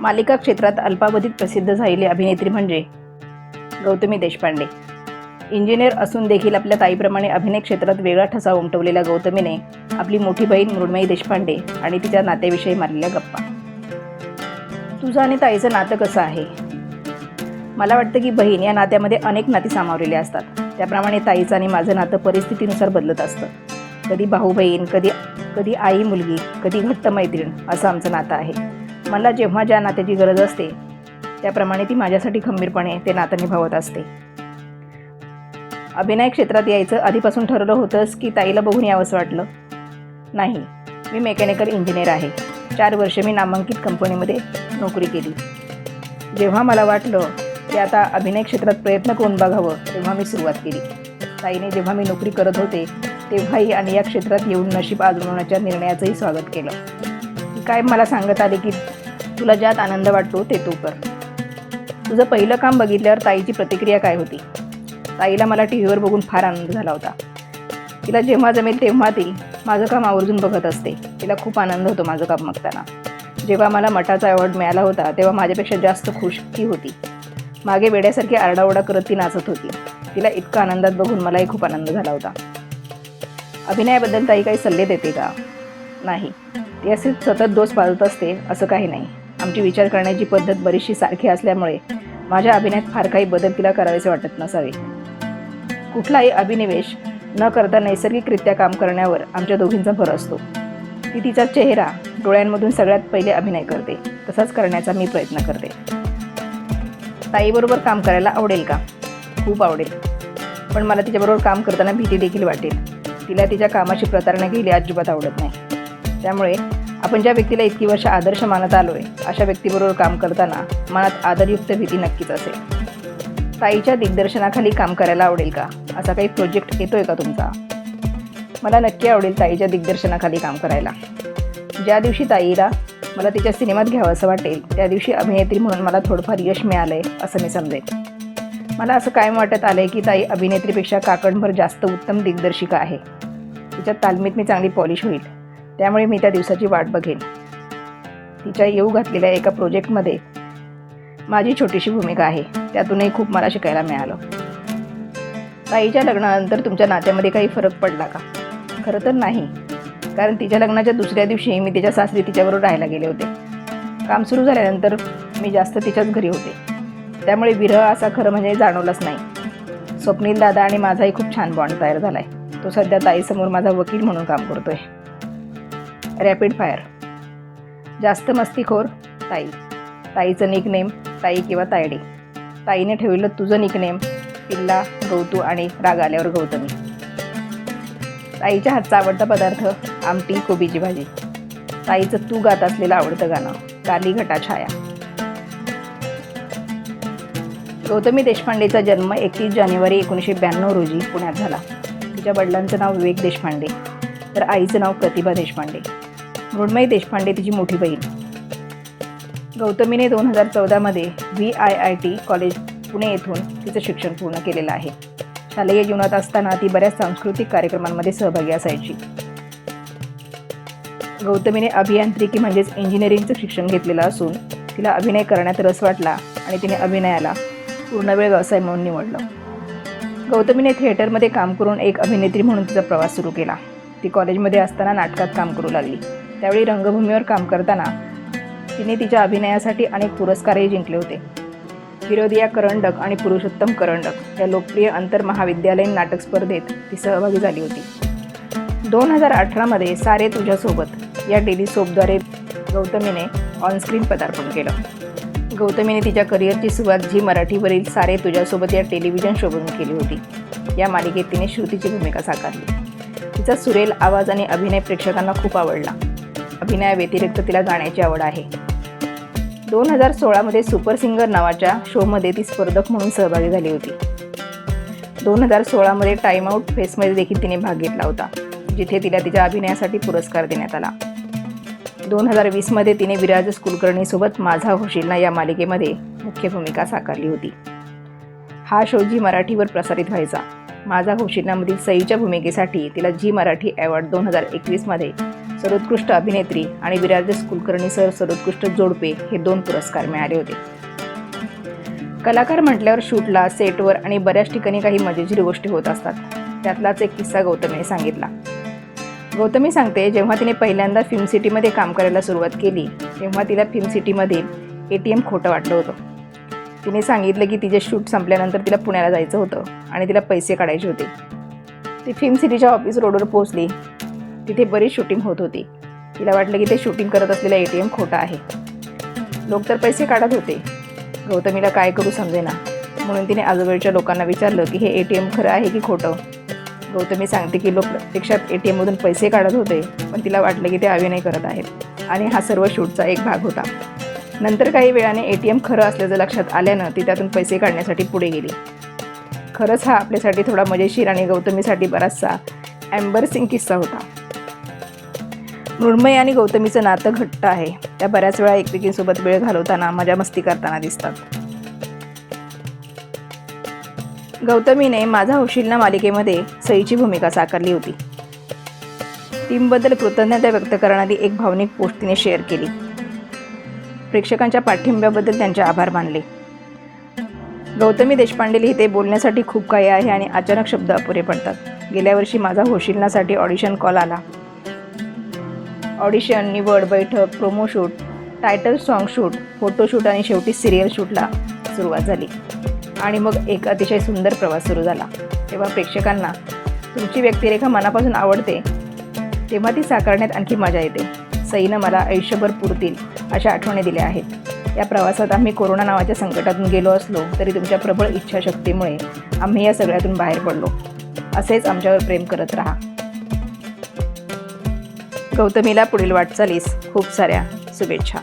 मालिका क्षेत्रात अल्पावधीत प्रसिद्ध झालेली अभिनेत्री म्हणजे गौतमी देशपांडे. इंजिनियर असून देखील आपल्या ताईप्रमाणे अभिनय क्षेत्रात वेगळा ठसा उमटवलेल्या गौतमीने आपली मोठी बहीण मृण्मयी देशपांडे आणि तिच्या नात्याविषयी मारलेल्या गप्पा. तुझं आणि ताईचं नातं कसं आहे? मला वाटतं की बहीण या नात्यामध्ये अनेक नाती सामावलेली असतात. त्याप्रमाणे ताईचं आणि माझं नातं परिस्थितीनुसार बदलत असतं. कधी भाऊ बहीण कधी कधी आई मुलगी कधी घट्ट मैत्रीण असं आमचं नातं आहे. मला जेव्हा ज्या नात्याची गरज असते त्याप्रमाणे ती माझ्यासाठी खंबीरपणे ते नातं निभावत असते. अभिनय क्षेत्रात यायचं आधीपासून ठरवलं होतंच की ताईला बघून यावंसं वाटलं. नाही मी मेकॅनिकल इंजिनियर आहे. चार वर्ष मी नामांकित कंपनीमध्ये नोकरी केली. जेव्हा मला वाटलं की आता अभिनय क्षेत्रात प्रयत्न करून बघावं तेव्हा मी सुरुवात केली. ताईने जेव्हा मी नोकरी करत होते तेव्हाही आणि या क्षेत्रात येऊन नशीब आजमावण्याच्या निर्णयाचंही स्वागत केलं. काय मला सांगत आले की तुला ज्यात आनंद वाटतो ते तू कर. तुझं पहिलं काम बघितल्यावर ताईची प्रतिक्रिया काय होती? ताईला मला टी व्हीवर बघून फार आनंद झाला होता. तिला जेव्हा जमेल तेव्हा ती माझं काम आवर्जून बघत असते. तिला खूप आनंद होतो माझं काम बघताना. जेव्हा मला मठाचा अवॉर्ड मिळाला होता तेव्हा माझ्यापेक्षा जास्त खुश ती होती. मागे वेड्यासारखी आरडाओरडा करत ती नाचत होती. तिला इतका आनंदात बघून मलाही खूप आनंद झाला होता. अभिनयाबद्दल ताई काही सल्ले देते का? नाही. ती असे सतत दोष पाळत असते असं काही नाही. आमची विचार करण्याची पद्धत बरीचशी सारखी असल्यामुळे माझ्या अभिनयात फार काही बदल तिला करावेसे वाटत नसावे. कुठलाही अभिनिवेश न करता नैसर्गिकरित्या काम करण्यावर आमच्या दोघींचा भर असतो. ती तिचा चेहरा डोळ्यांमधून सगळ्यात पहिले अभिनय करते. तसाच करण्याचा मी प्रयत्न करते. ताईबरोबर काम करायला आवडेल का? खूप आवडेल. पण मला तिच्याबरोबर काम करताना भीती देखील वाटेल. तिला तिच्या कामाची प्रतारणा केली अजिबात आवडत नाही. त्यामुळे आपण ज्या व्यक्तीला इतकी वर्ष आदर्श मानत आलो आहे अशा व्यक्तीबरोबर काम करताना मनात आदरयुक्त भीती नक्कीच असेल. ताईच्या दिग्दर्शनाखाली काम करायला आवडेल का? असा काही प्रोजेक्ट येतोय का तुमचा? मला नक्की आवडेल ताईच्या दिग्दर्शनाखाली काम करायला. ज्या दिवशी ताईला मला तिच्या सिनेमात घ्यावं असं वाटेल त्या दिवशी अभिनेत्री म्हणून मला थोडंफार यश मिळालं आहे असं मी समजेल मला असं कायम वाटत आलं आहे की ताई अभिनेत्रीपेक्षा काकडभर जास्त उत्तम दिग्दर्शिका आहे. तिच्या तालमीत मी चांगली पॉलिश होईल. त्यामुळे मी त्या दिवसाची वाट बघेन. तिच्या येऊ घातलेल्या एका प्रोजेक्टमध्ये माझी छोटीशी भूमिका आहे. त्यातूनही खूप मला शिकायला मिळालं. ताईच्या लग्नानंतर तुमच्या नात्यामध्ये काही फरक पडला का? खरं तर नाही. कारण तिच्या लग्नाच्या दुसऱ्या दिवशी मी तिच्या सासरी तिच्याबरोबर राहायला गेले होते. काम सुरू झाल्यानंतर मी जास्त तिच्याच घरी होते. त्यामुळे विरह असा खरं म्हणजे जाणवलाच नाही. स्वप्नील दादा आणि माझाही खूप छान बॉन्ड तयार झाला आहे तो सध्या ताईसमोर माझा वकील म्हणून काम करतोय. Rapid fire. जास्त मस्तीखोर ताई. ताईचं निकनेम ताई किंवा तायडे. ताईने ठेवलेलं तुझं निकनेम पिल्ला गौतू आणि राग आल्यावर गौतमी. ताईच्या हातचा आवडता पदार्थ आमटी कोबीची भाजी. ताईचं तू गात असलेलं आवडतं गाणं काली घटा छाया. गौतमी देशपांडेचा जन्म एकतीस जानेवारी एकोणीसशे ब्याण्णव रोजी पुण्यात झाला. तिच्या वडिलांचं नाव विवेक देशपांडे. तर आईचं नाव प्रतिभा देशपांडे. मृण्मयी देशपांडे तिची मोठी बहीण. गौतमीने दोन हजार चौदामध्ये V I I T college Pune येथून तिचं शिक्षण पूर्ण केलेलं आहे. शालेय जीवनात असताना ती बऱ्याच सांस्कृतिक कार्यक्रमांमध्ये सहभागी असायची. गौतमीने अभियांत्रिकी म्हणजेच इंजिनिअरिंगचं शिक्षण घेतलेलं असून तिला अभिनय करण्यात रस वाटला आणि तिने अभिनयाला पूर्णवेळ व्यवसाय म्हणून निवडलं. गौतमीने थिएटरमध्ये काम करून एक अभिनेत्री म्हणून तिचा प्रवास सुरू केला. ती कॉलेजमध्ये असताना नाटकात काम करू लागली. त्यावेळी रंगभूमीवर काम करताना तिने तिच्या अभिनयासाठी अनेक पुरस्कारही जिंकले होते. विरोधिया करंडक आणि पुरुषोत्तम करंडक या लोकप्रिय आंतरमहाविद्यालयीन नाटक स्पर्धेत ती सहभागी झाली होती. दोन हजार अठरामध्ये सारे तुझ्यासोबत या डेली सोपद्वारे गौतमीने ऑनस्क्रीन पदार्पण केलं. गौतमीने तिच्या करिअरची सुरुवात झी मराठीवरील सारे तुझ्यासोबत या टेलिव्हिजन शोभून केली होती. या मालिकेत तिने श्रुतीची भूमिका साकारली. तिचा सुरेल आवाज आणि अभिनय प्रेक्षकांना खूप आवडला. अभिनयाव्यतिरिक्त तिला गाण्याची आवड आहे. दोन हजार सोळामध्ये सुपर सिंगर नावाच्या शोमध्ये ती स्पर्धक म्हणून सहभागी झाली होती. दोन हजार सोळामध्ये टाइम आउट फेसमध्ये देखील तिने भाग घेतला होता जिथे तिला तिच्या अभिनयासाठी पुरस्कार देण्यात आला. दोन हजार वीसमध्ये तिने विराज कुलकर्णीसोबत माझा होशीलना या मालिकेमध्ये मुख्य भूमिका साकारली होती. हा शो जी मराठीवर प्रसारित व्हायचा. माझा होशीलनामधील सईच्या भूमिकेसाठी तिला जी मराठी अवॉर्ड दोन हजार एकवीसमध्ये सर्वोत्कृष्ट अभिनेत्री आणि विराज कुलकर्णी सर सर्वोत्कृष्ट जोडपे हे दोन पुरस्कार मिळाले होते. कलाकार म्हटल्यावर शूटला सेटवर आणि बऱ्याच ठिकाणी काही मजेशीर गोष्टी होत असतात. त्यातलाच एक किस्सा गौतमीने सांगितला. गौतमी सांगते जेव्हा तिने पहिल्यांदा फिल्म सिटीमध्ये काम करायला सुरुवात केली तेव्हा तिला फिल्म सिटीमध्ये ए टी एम खोटं वाटलं होतं. तिने सांगितलं की तिचे शूट संपल्यानंतर तिला पुण्याला जायचं होतं आणि तिला पैसे काढायचे होते. ती फिल्म सिटीच्या ऑफिस रोडवर पोहोचली. तिथे बरीच शूटिंग होत होती. तिला वाटलं की ते शूटिंग करत असलेलं ए टी एम खोटं आहे. लोक तर पैसे काढत होते. गौतमीला काय करू समजेना. म्हणून तिने आजूबाजूच्या लोकांना विचारलं की हे ए टी एम खरं आहे की खोटं? गौतमी सांगते की लोक प्रत्यक्षात ए टी एममधून पैसे काढत होते पण तिला वाटलं की ते अभिनय करत आहेत. आणि हा सर्व शूटचा एक भाग होता. नंतर काही वेळाने ए टी एम खरं असल्याचं लक्षात आल्यानं ती त्यातून पैसे काढण्यासाठी पुढे गेली. खरंच हा आपल्यासाठी थोडा मजेशीर आणि गौतमीसाठी बराचसा ॲम्बरसिंग किस्सा होता. मृण्मयी आणि गौतमीचं नातं घट्ट आहे. त्या बऱ्याच वेळा एकमेकींसोबत वेळ घालवताना मजा मस्ती करताना दिसतात. गौतमीने माझा हौशीलना मालिकेमध्ये सईची भूमिका साकारली होती. टीमबद्दल कृतज्ञता व्यक्त करणारी एक भावनिक पोस्ट तिने शेअर केली. प्रेक्षकांच्या पाठिंब्याबद्दल त्यांचे आभार मानले. गौतमी देशपांडे लिहिते बोलण्यासाठी खूप काही आहे आणि अचानक शब्द अपुरे पडतात. गेल्या वर्षी माझा होशिलनासाठी ऑडिशन कॉल आला. ऑडिशन निवड बैठक promo shoot title song shoot photoshoot आणि शेवटी सिरियल शूटला सुरुवात झाली. आणि मग एक अतिशय सुंदर प्रवास सुरू झाला. तेव्हा प्रेक्षकांना तुमची व्यक्तिरेखा मनापासून आवडते तेव्हा ती साकारण्यात आणखी मजा येते. सईनं मला आयुष्यभर पुरतील अशा आठवणी दिल्या आहेत. या प्रवासात आम्ही कोरोना नावाच्या संकटातून गेलो असलो तरी तुमच्या प्रबळ इच्छाशक्तीमुळे आम्ही या सगळ्यातून बाहेर पडलो. असेच आमच्यावर प्रेम करत राहा. गौतमीला पुढील वाटचालीस. खूप साऱ्या शुभेच्छा.